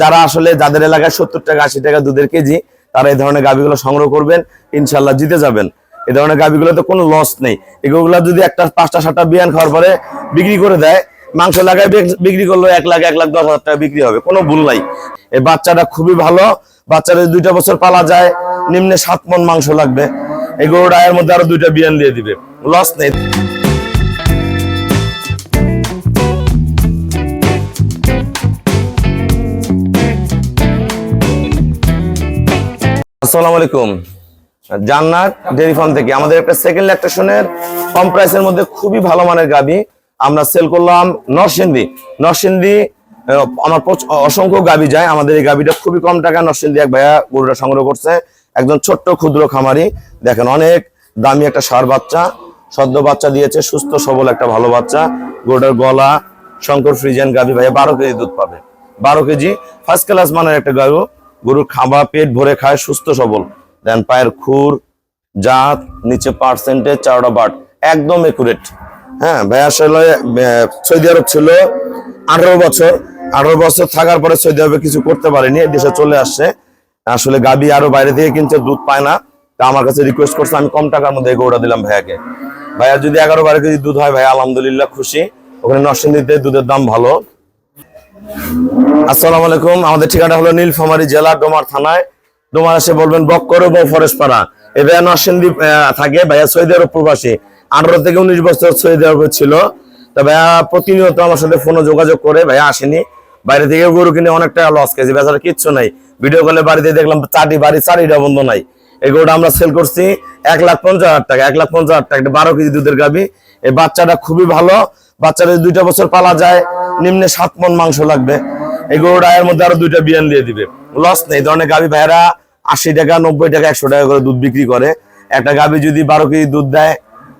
যারা আসলে যাদের এলাকায় সত্তর টাকা, আশি টাকা দুধের কেজি, তারা এই ধরনের গাভিগুলো সংগ্রহ করবেন ইনশাল্লাহ জিতে যাবেন। এই ধরনের গাভিগুলোতে কোনো লস নেই। এগুলো যদি একটা পাঁচটা, সাতটা বিয়ান খাওয়ার পরে বিক্রি করে দেয়, মাংস লাগায় বিক্রি করল এক লাখ এক লাখ দশ হাজার টাকা বিক্রি হবে, কোনো ভুল নাই। এই বাচ্চাটা খুবই ভালো। বাচ্চাটা যদি দুইটা বছর পালা যায়, নিম্নে সাত মন মাংস লাগবে। এই গরুটা এর মধ্যে আরও দুইটা বিয়ান দিয়ে দিবে। লস নেই। আসসালামু আলাইকুম। জান্নাত ডেয়ারি ফার্ম থেকে আমাদের একটা সেকেন্ড ল্যাকটেশনের কম প্রাইসের মধ্যে খুবই ভালো মানের গাবি আমরা সেল করলাম নরসিংদী। নরসিংদী আমার অসংখ্য গাবি যায়। আমাদের এই গাবিটা খুবই কম টাকা নরসিংদী এক ভাইয়া গরুটা সংগ্রহ করছে। একজন ছোট্ট ক্ষুদ্র খামারি। দেখেন অনেক দামি একটা সার বাচ্চা, সদ্য বাচ্চা দিয়েছে, সুস্থ, সবল একটা ভালো বাচ্চা। গরুটার গলা, শঙ্কর ফ্রিজিয়ান গাবি ভাইয়া বারো কেজি দুধ পাবে। বারো কেজি ফার্স্ট ক্লাস মানের একটা গরু গরুর খাবার পেট ভরে খায়, সুস্থ সবল। দেন পায়ের খুর, জাত, নিচে পার্সেন্টেজ চারটা বাট, একদম একুরেট হ্যাঁ ভাই, আসলে সৌদি আরব ছিল আঠারো বছর। আঠারো বছর থাকার পরে সৌদি আরবে কিছু করতে পারেনি দেশে চলে আসছে। আসলে গাবি আরও বাইরে থেকে কিনছে, দুধ পায় না। তা আমার কাছে রিকোয়েস্ট করছে, আমি কম টাকার মধ্যে গরুটা দিলাম ভাইয়াকে। ভাইয়া, যদি এগারো বারো কেজি দুধ হয় ভাই আলহামদুলিল্লাহ খুশি। ওখানে নরসিংদীতে দুধের দাম ভালো। আসসালামু আলাইকুম। আমাদের ঠিকানা হলো নীলফামারী জেলা, ডোমার থানায়। ডোমার এসে বলবেন বক্কর এবং ফরেশপাড়া। এ ভাইয়া নরসিংদী থাকে। ভাইয়া সৌদি আরব প্রবাসী। আঠারো থেকে উনিশ বছর সৌদি আরবে ছিল। তা ভাইয়া প্রতিনিয়ত আমার সাথে ফোনে যোগাযোগ করে ভাইয়া আসেনি। বাইরে থেকে গরু কিনে অনেক টাকা লস খেয়েছি। বেচারা কিচ্ছু নাই। ভিডিও কলে বাড়িতে দেখলাম চারটি বাড়ি চারিটা বন্ধ নাই। এই গরুটা আমরা সেল করছি এক লাখ পঞ্চাশ হাজার টাকা, এক লাখ পঞ্চাশ হাজার টাকা। বারো কেজি দুধের গাবি এই বাচ্চাটা খুবই ভালো। বাচ্চাটা দুইটা বছর পালা যায় নিম্নে সাত মন মাংস লাগবে। এই গরুটা এর মধ্যে আরও দুইটা বিয়ান দিয়ে দিবে। লস নেই। ধরনের গাভি ভাইরা আশি টাকা, নব্বই টাকা, একশো টাকা করে দুধ বিক্রি করে। একটা গাভি যদি বারো কেজি দুধ দেয়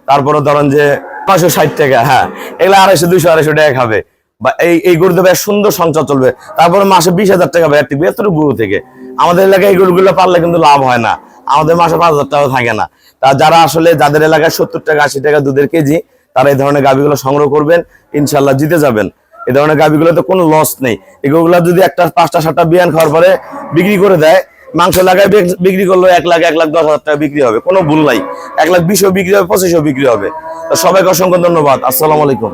তারপরে ধরেন যে পাঁচশো ষাট টাকা হ্যাঁ এগুলো আড়াইশো, দুইশো, আড়াইশো টাকা খাবে। বা এই এই গরুতে ভাই সুন্দর সংসার চলবে। তারপরে মাসে বিশ হাজার টাকা ভাই টিকবে এতটুকু গরু থেকে। আমাদের এলাকায় এই গরুগুলো পারলে কিন্তু লাভ হয় না। আমাদের মাসে পাঁচ হাজার টাকা থাকে না। তা যারা আসলে, যাদের এলাকায় সত্তর টাকা, আশি টাকা দুধের কেজি, তারা এই ধরনের গাভিগুলো সংগ্রহ করবেন। ইনশাল্লাহ জিতে যাবেন। এই ধরনের গাভিগুলোতে কোনো লস নেই। এগুলো যদি একটা পাঁচটা, সাতটা বিয়ান খাওয়ার পরে বিক্রি করে দেয়, মাংস লাগায় বিক্রি করল এক লাখ এক লাখ দশ হাজার টাকা বিক্রি হবে, কোনো ভুল নাই। এক লাখ বিশও বিক্রি হবে, পঁচিশও বিক্রি হবে। তো সবাইকে অসংখ্য ধন্যবাদ। আসসালামু আলাইকুম।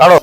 কারণ